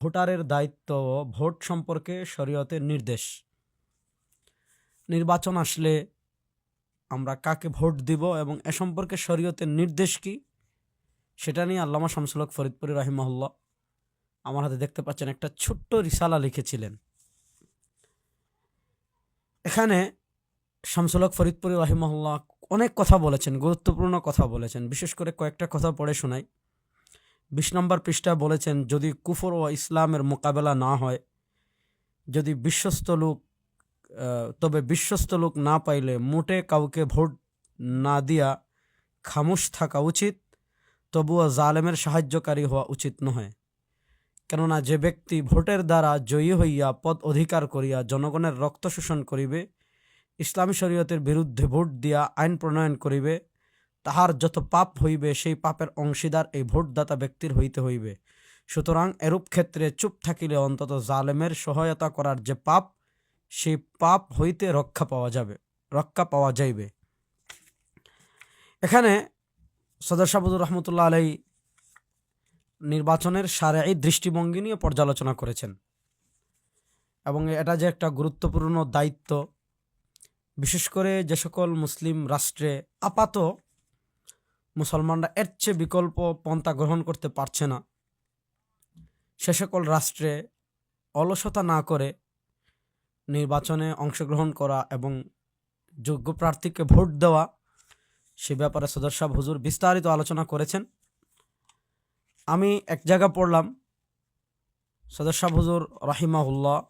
ভোটারের দায়িত্ব ও ভোট সম্পর্কে শরীয়তের নির্দেশ। নির্বাচন আসলে আমরা কাকে ভোট দিব এবং এ সম্পর্কে শরীয়তের নির্দেশ কি, সেটা নিয়ে আল্লামা শামসুলক ফরিদপুরি রাহিমহল্লা আমার হাতে দেখতে পাচ্ছেন একটা ছোট্ট রিসালা লিখেছিলেন। এখানে শামসুলক ফরিদপুরি রাহিমহল্লা অনেক কথা বলেছেন, গুরুত্বপূর্ণ কথা বলেছেন। বিশেষ করে কয়েকটা কথা পড়ে শোনাই। বিশ নম্বর পৃষ্ঠায় বলেছেন, যদি কুফর ও ইসলামের মোকাবেলা না হয়, যদি বিশ্বস্ত লোক তবে বিশ্বস্ত লোক না পাইলে মোটে কাউকে ভোট না দিয়া খামোশ থাকা উচিত, তবুও জালেমের সাহায্যকারী হওয়া উচিত নহে। কেননা যে ব্যক্তি ভোটের দ্বারা জয়ী হইয়া পদ অধিকার করিয়া জনগণের রক্ত শোষণ করিবে, ইসলামী শরীয়তের বিরুদ্ধে ভোট দিয়া আইন প্রণয়ন করিবে তাহার যত পাপ হইবে, সেই পাপের অংশীদার এই ভোটদাতা ব্যক্তির হইতে হইবে। সুতরাং এরূপ ক্ষেত্রে চুপ থাকিলে অন্তত জালেমের সহায়তা করার যে পাপ, সেই পাপ হইতে রক্ষা পাওয়া যাবে, রক্ষা পাওয়া যাইবে। এখানে সদর সাবুদুর রহমতুল্লাহ আলাই নির্বাচনের সারাই দৃষ্টিভঙ্গি নিয়ে পর্যালোচনা করেছেন। এবং এটা যে একটা গুরুত্বপূর্ণ দায়িত্ব, বিশেষ করে যে সকল মুসলিম রাষ্ট্রে আপাত মুসলমানরা এর চেয়ে বিকল্প পন্থা গ্রহণ করতে পারছে না। সে সকল রাষ্ট্রে অলসতা না করে নির্বাচনে অংশগ্রহণ করা এবং যোগ্য প্রার্থীকে ভোট দেওয়া, সে ব্যাপারে সদর হুজুর বিস্তারিত আলোচনা করেছেন। আমি এক জায়গা পড়লাম, সদর হুজুর রাহিমাহুল্লাহ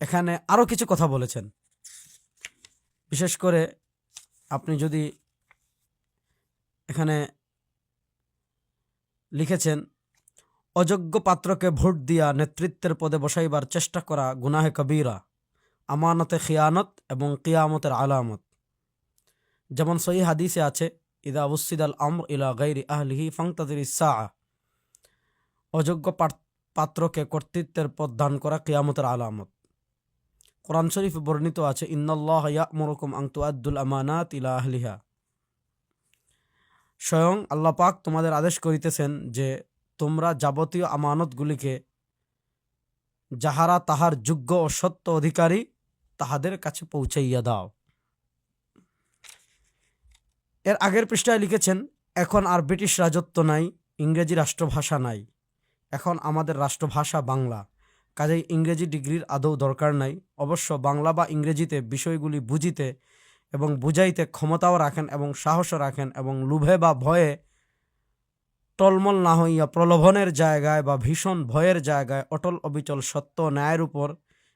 এখানে আরও কিছু কথা বলেছেন। বিশেষ করে আপনি যদি এখানে লিখেছেন, অযোগ্য পাত্রকে ভোট দিয়া নেতৃত্বের পদে বসাইবার চেষ্টা করা গুনাহে কবিরা, আমানতে খিয়ানত এবং কিয়ামতের আলামত। যেমন সহি হাদিসে আছে, ইদা উসিদ আল আমর ইলা গৈরি আহলিহি ফাংতাদির ইসা অযোগ্য পাত্রকে কর্তৃত্বের পদ দান করা কিয়ামতের আলামত। কোরআন শরীফ বর্ণিত আছে, ইন্নাল্লাহ ইয়ামুরুকুম আং তুআদ্দুল আমানাত ইলা আহলিহা। স্বয়ং আল্লাহ পাক তোমাদের আদেশ করিতেছেন যে তোমরা যাবতীয় আমানতগুলিকে যাহারা তাহার যোগ্য ও সত্য অধিকারী তাহাদের কাছে পৌঁছাইয়া দাও। এর আগের পৃষ্ঠায় লিখেছেন, এখন আর ব্রিটিশ রাজত্ব নাই, ইংরেজি রাষ্ট্রভাষা নাই। এখন আমাদের রাষ্ট্রভাষা বাংলা। কাজেই ইংরেজি ডিগ্রির আদৌ দরকার নাই। অবশ্য বাংলা বা ইংরেজিতে বিষয়গুলি বুঝিতে এবং বুঝাইতে ক্ষমতাও রাখেন এবং সাহসও রাখেন এবং লোভে বা ভয়ে টলমল না হইয়া প্রলোভনের জায়গায় বা ভীষণ ভয়ের জায়গায় অটল অবিচল সত্য ন্যায়ের উপর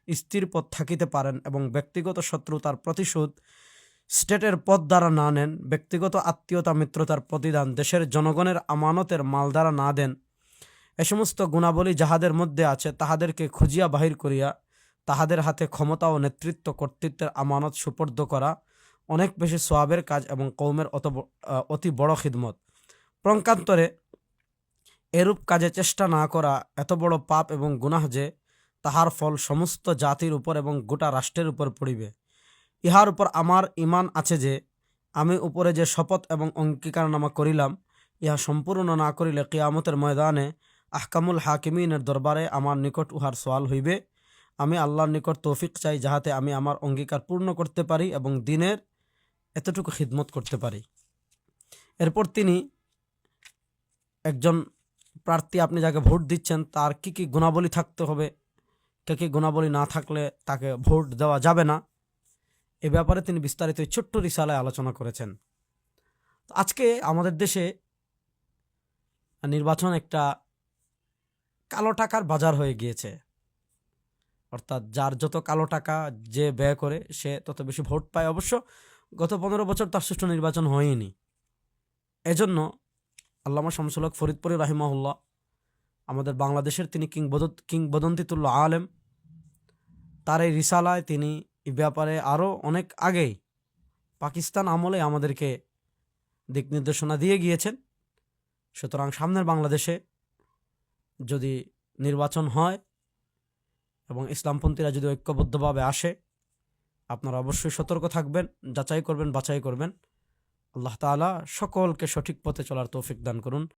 স্থির পথ থাকিতে পারেন এবং ব্যক্তিগত শত্রুতার প্রতিশোধ স্টেটের পথ দ্বারা না নেন, ব্যক্তিগত আত্মীয়তা, মিত্রতার প্রতিদান, দেশের জনগণের আমানতের মাল দ্বারা না দেন। এ সমস্ত গুণাবলী যাহাদের মধ্যে আছে, তাহাদেরকে খুঁজিয়া বাহির করিয়া তাহাদের হাতে ক্ষমতা ও নেতৃত্ব কর্তৃত্বের আমানত সুপর্দ করা অনেক বেশি সোয়াবের কাজ এবং কৌমের অত অতি বড় খিদমত। প্রঙ্কান্তরে এরূপ কাজে চেষ্টা না করা এত বড় পাপ এবং গুনাহ যে তাহার ফল সমস্ত জাতির উপর এবং গোটা রাষ্ট্রের উপর পড়িবে। ইহার উপর আমার ইমান আছে যে, আমি উপরে যে শপথ এবং অঙ্গীকারনামা করিলাম, ইহা সম্পূর্ণ না করিলে কিয়ামতের ময়দানে আহকামুল হাকিমিনের দরবারে আমার নিকট উহার সোয়াল হইবে। আমি আল্লাহর নিকট তৌফিক চাই, যাহাতে আমি আমার অঙ্গীকার পূর্ণ করতে পারি এবং দিনের এতটুকু খিদমত করতে পারি। এরপর তিনি একজন প্রার্থী, আপনি যাকে ভোট দিচ্ছেন, তার কি কি গুণাবলী থাকতে হবে, কে কি গুণাবলী না থাকলে তাকে ভোট দেওয়া যাবে না, এ ব্যাপারে তিনি বিস্তারিত ছোট্ট রিসালায় আলোচনা করেছেন। আজকে আমাদের দেশে নির্বাচন একটা কালো টাকার বাজার হয়ে গিয়েছে। অর্থাৎ যার যত কালো টাকা যে ব্যয় করে, সে তত বেশি ভোট পায়। অবশ্য গত পনেরো বছর তার সুষ্ঠু নির্বাচন হয়নি। এজন্য আল্লামা শামসুলক ফরিদপুরি রাহিমাহুল্লাহ, আমাদের বাংলাদেশের তিনি কিংবদ কিংবদন্তিতুল্য আলেম, তার এই রিসালায় তিনি এই ব্যাপারে আরও অনেক আগেই পাকিস্তান আমলে আমাদেরকে দিক নির্দেশনা দিয়ে গিয়েছেন। সুতরাং সামনের বাংলাদেশে যদি নির্বাচন হয় এবং ইসলামপন্থীরা যদি ঐক্যবদ্ধভাবে আসে আপনারা অবশ্যই সতর্ক থাকবেন, যাচাই করবেন, বাছাই করবেন। আল্লাহ তালা সকলকে সঠিক পথে চলার তৌফিক দান করুন।